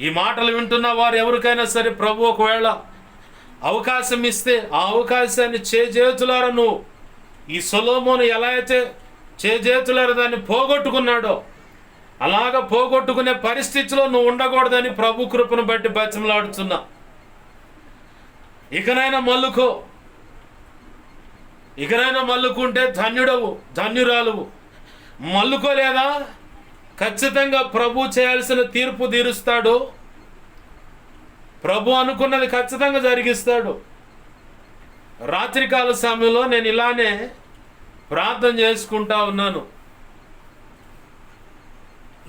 ఈ మాటలు వింటున్న వారు ఎవరికైనా సరే ప్రభు ఒకవేళ అవకాశం ఇస్తే ఆ అవకాశాన్ని చేజేతులారా నువ్వు? ఈ సొలోమోను ఎలా అయితే చేజేతులారా దాన్ని పోగొట్టుకున్నాడో అలాగ పోగొట్టుకునే పరిస్థితిలో నువ్వు ఉండకూడదని ప్రభు కృపను బట్టి బచ్చమలాడుతున్నా ఇకనైనా మల్లుకో. ఇకనైనా మల్లుకుంటే ధన్యుడవు ధన్యురాలువు. మల్లుకోలేదా ఖచ్చితంగా ప్రభు చేయాల్సిన తీర్పు తీరుస్తాడు. ప్రభు అనుకున్నది ఖచ్చితంగా జరిగిస్తాడు. రాత్రికాల సమయంలో నేను ఇలానే ప్రార్థన చేసుకుంటా ఉన్నాను.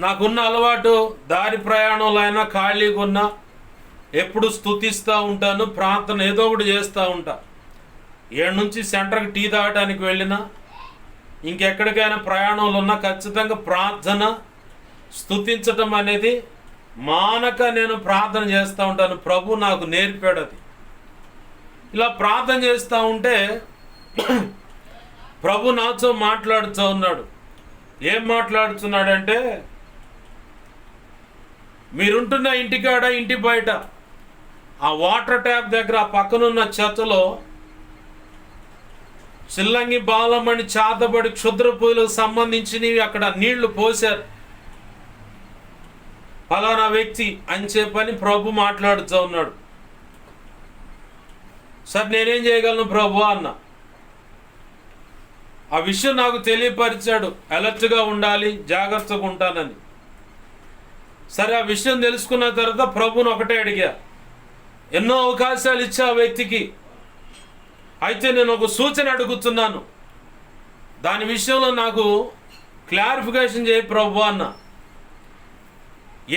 నాకున్న అలవాటు దారి ప్రయాణంలో అయినా ఖాళీగా ఉన్నా ఎప్పుడు స్థుతిస్తూ ఉంటాను ప్రార్థన ఏదో ఒకటి చేస్తూ ఉంటా. ఏడు నుంచి సెంటర్కి టీ తాగడానికి వెళ్ళినా ఇంకెక్కడికైనా ప్రయాణంలో ఉన్నా ఖచ్చితంగా ప్రార్థన స్థుతించటం అనేది మానక నేను ప్రార్థన చేస్తూ ఉంటాను. ప్రభు నాకు నేర్పాడు అది ఇలా ప్రార్థన చేస్తూ ఉంటే ప్రభు నాతో మాట్లాడుతూ ఉన్నాడు. ఏం మాట్లాడుతున్నాడంటే మీరుంటున్న ఇంటికాడ ఇంటి బయట ఆ వాటర్ ట్యాప్ దగ్గర ఆ పక్కనున్న చెత్తలో చిల్లంగి బాలమణి చేతబడి క్షుద్ర పూలకు సంబంధించినవి అక్కడ నీళ్ళు పోశారు. ఫలానా వ్యక్తి అని చెప్పని ప్రభు మాట్లాడుతూ ఉన్నాడు. సార్ నేనేం చేయగలను ప్రభు అన్న? ఆ విషయం నాకు తెలియపరిచాడు. అలర్ట్గా ఉండాలి జాగ్రత్తగా ఉంటానని. సరే ఆ విషయం తెలుసుకున్న తర్వాత ప్రభుని ఒకటే అడిగా. ఎన్నో అవకాశాలు ఇచ్చా ఆ వ్యక్తికి. అయితే నేను ఒక సూచన అడుగుతున్నాను. దాని విషయంలో నాకు క్లారిఫికేషన్ చేయి ప్రభు అన్న.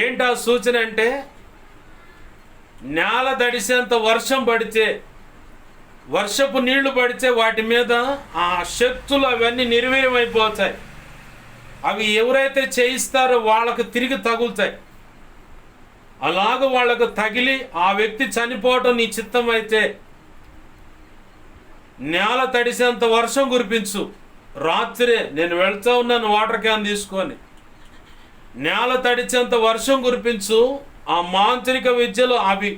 ఏంటి ఆ సూచన అంటే నేల దడిసేంత వర్షం పడితే వర్షపు నీళ్ళు పడితే వాటి మీద ఆ శక్తులు అవన్నీ నిర్వీర్యమైపోతాయి. అవి ఎవరైతే చేయిస్తారో వాళ్ళకు తిరిగి తగులుతాయి. అలాగ వాళ్ళకు తగిలి ఆ వ్యక్తి చనిపోవటం నీ చిత్తం అయితే నేల తడిసేంత వర్షం కురిపించు. రాత్రే నేను వెళ్తా ఉన్నాను వాటర్ క్యాన్ తీసుకొని. నేల తడిచేంత వర్షం కురిపించు ఆ మాంత్రిక విద్యలు అవి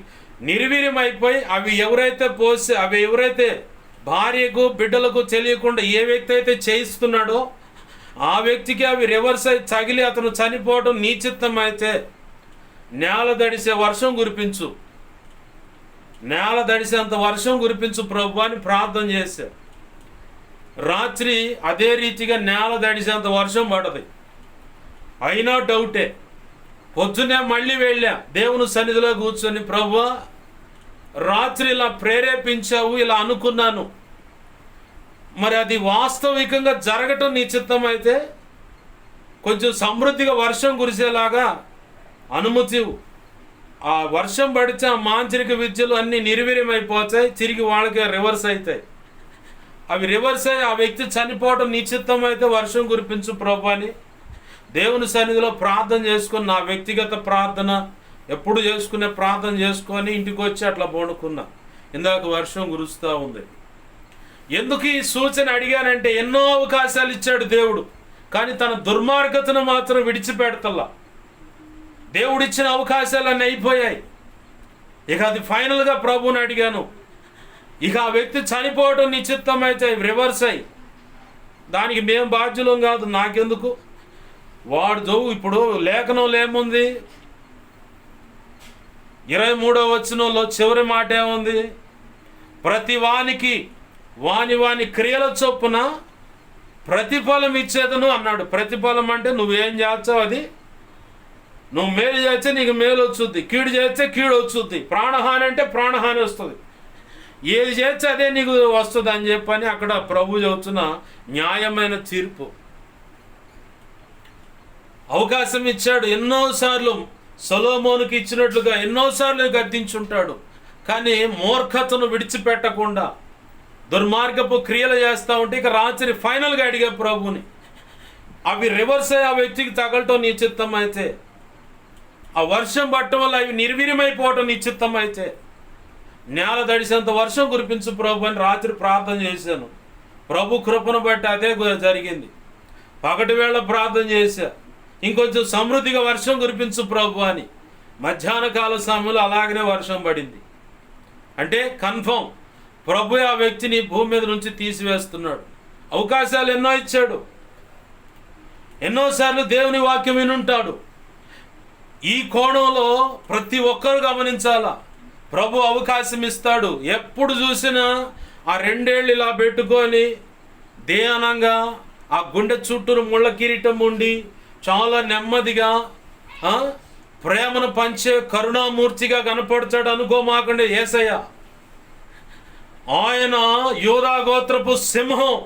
నిర్వీర్యమైపోయి అవి ఎవరైతే పోసి అవి ఎవరైతే భార్యకు బిడ్డలకు తెలియకుండా ఏ వ్యక్తి అయితే చేయిస్తున్నాడో ఆ వ్యక్తికి అవి రివర్స్ అయి తగిలి అతను చనిపోవడం నీచిత్తం అయితే నేల దడిసే వర్షం కురిపించు. నేల దడిసేంత వర్షం కురిపించు ప్రభు అని ప్రార్థన చేశారు. రాత్రి అదే రీతిగా నేల దడిసేంత వర్షం పడది. అయినా డౌటే. పొద్దునే మళ్ళీ వెళ్ళా. దేవుని సన్నిధిలో కూర్చొని ప్రభు రాత్రి ఇలా ప్రేరేపించావు ఇలా అనుకున్నాను. మరి అది వాస్తవికంగా జరగటం నీ చిత్తం అయితే కొంచెం సమృద్ధిగా వర్షం కురిసేలాగా అనుమతి ఇవ్వు. ఆ వర్షం పడితే ఆ మాంత్రిక విద్యలు అన్నీ నిర్వీర్యమైపోతాయి తిరిగి వాళ్ళకి రివర్స్ అవుతాయి. అవి రివర్స్ అయ్యి ఆ వ్యక్తి చనిపోవడం నిశ్చితం అయితే వర్షం కురిపించు ప్రభు అని దేవుని సన్నిధిలో ప్రార్థన చేసుకుని నా వ్యక్తిగత ప్రార్థన ఎప్పుడు చేసుకునే ప్రార్థన చేసుకొని ఇంటికి వచ్చి అట్లా పండుకున్నా ఇందాక వర్షం కురుస్తూ ఉంది. ఎందుకు ఈ సూచన అడిగానంటే ఎన్నో అవకాశాలు ఇచ్చాడు దేవుడు. కానీ తన దుర్మార్గతను మాత్రం విడిచిపెడతల్లా దేవుడిచ్చిన అవకాశాలన్నీ అయిపోయాయి. ఇక అది ఫైనల్గా ప్రభువుని అడిగాను. ఇక ఆ వ్యక్తి చనిపోవడం నిశ్చిత్తమైతే రివర్స్ అయ్యి. దానికి మేము బాధ్యులం కాదు నాకెందుకు? వాడు ఇప్పుడు లేఖనంలో ఏముంది? ఇరవై మూడో వచనంలో చివరి మాట ఏముంది? ప్రతి వానికి వాని వాని క్రియల చొప్పున ప్రతిఫలం ఇచ్చేదను అన్నాడు. ప్రతిఫలం అంటే నువ్వేం చేస్తావు అది? నువ్వు మేలు చేస్తే నీకు మేలు వచ్చుద్ది. కీడు చేస్తే కీడు వచ్చుద్ది. ప్రాణహాని అంటే ప్రాణహాని వస్తుంది. ఏది చేస్తే అదే నీకు వస్తుంది అని చెప్పని అక్కడ ప్రభు చెబుతున్న న్యాయమైన తీర్పు. అవకాశం ఇచ్చాడు. ఎన్నోసార్లు సొలోమోనుకి ఇచ్చినట్లుగా ఎన్నోసార్లు గద్దించుంటాడు. కానీ మూర్ఖతను విడిచిపెట్టకుండా దుర్మార్గపు క్రియలు చేస్తూ ఉంటే ఇక రాత్రి ఫైనల్గా అడిగా ప్రభుని అవి రివర్స్ అయ్యి ఆ వ్యక్తికి తగలటం నీ చిత్తం అయితే ఆ వర్షం పట్టడం వల్ల అవి నిర్వీర్యమైపోవటం నీ చిత్తం అయితే నేల దడిసేంత వర్షం కురిపించు ప్రభు అని రాత్రి ప్రార్థన చేశాను. ప్రభు కృపను బట్టి అదే జరిగింది. పగటి వేళ ప్రార్థన చేశా. ఇంకొంచెం సమృద్ధిగా వర్షం కురిపించు ప్రభు అని. మధ్యాహ్న కాల సమయంలో అలాగనే వర్షం పడింది. అంటే కన్ఫర్మ్ ప్రభు ఆ వ్యక్తిని భూమి మీద నుంచి తీసివేస్తున్నాడు. అవకాశాలు ఎన్నో ఇచ్చాడు. ఎన్నోసార్లు దేవుని వాక్యం వినుంటాడు. ఈ కోణంలో ప్రతి ఒక్కరు గమనించాలా? ప్రభు అవకాశం ఇస్తాడు. ఎప్పుడు చూసినా ఆ రెండేళ్ళు ఇలా పెట్టుకొని ధ్యానంగా ఆ గుండె చుట్టూరు ముళ్ళ కిరీటం ఉండి చాలా నెమ్మదిగా ప్రేమను పంచే కరుణామూర్తిగా కనపడతాడు అనుకోమాకండి ఏసయ్య. ఆయన యూరాగోత్రపు సింహం.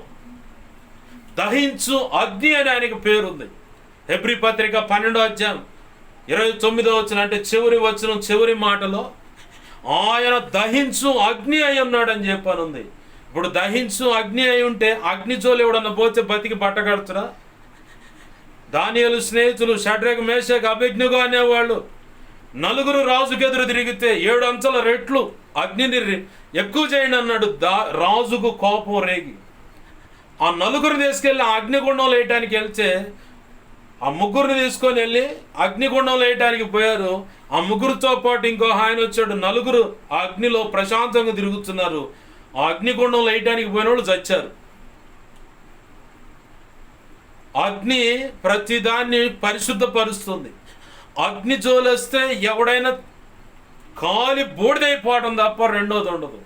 దహించు అగ్ని అని ఆయనకి పేరుంది. హెబ్రి పత్రిక పన్నెండో అధ్యాయం ఇరవై తొమ్మిదో వచ్చిన అంటే చివరి వచ్చిన చివరి మాటలో ఆయన దహించు అగ్ని అయి ఉన్నాడని చెప్పనుంది. ఇప్పుడు దహించు అగ్ని అయి ఉంటే అగ్నిజోలు ఎవడన్నా పోతే బతికి బట్టగడుతురా? దానియలు స్నేహితులు షడ్రక్ మేషక్ అభిజ్ఞుగా అనేవాళ్ళు. నలుగురు రాజుకెదురు తిరిగితే ఏడు అంచెల రెట్లు అగ్నిని ఎక్కువ చేయండి అన్నాడు దా రాజుకు కోపం రేగి. ఆ నలుగురు తీసుకెళ్ళి అగ్నిగుండంలో వేయటానికి వెళ్తే ఆ ముగ్గురిని తీసుకొని వెళ్ళి అగ్నిగుండంలో వేయటానికి పోయారు. ఆ ముగ్గురితో పాటు ఇంకో ఆయన వచ్చాడు. నలుగురు ఆ అగ్నిలో ప్రశాంతంగా తిరుగుతున్నారు. ఆ అగ్నిగుండంలో వేయటానికి పోయిన వాళ్ళు చచ్చారు. అగ్ని ప్రతిదాన్ని పరిశుద్ధపరుస్తుంది. అగ్ని జోలిస్తే ఎవడైనా కాలి బూడిదైపోవడం తప్ప రెండోది ఉండదు.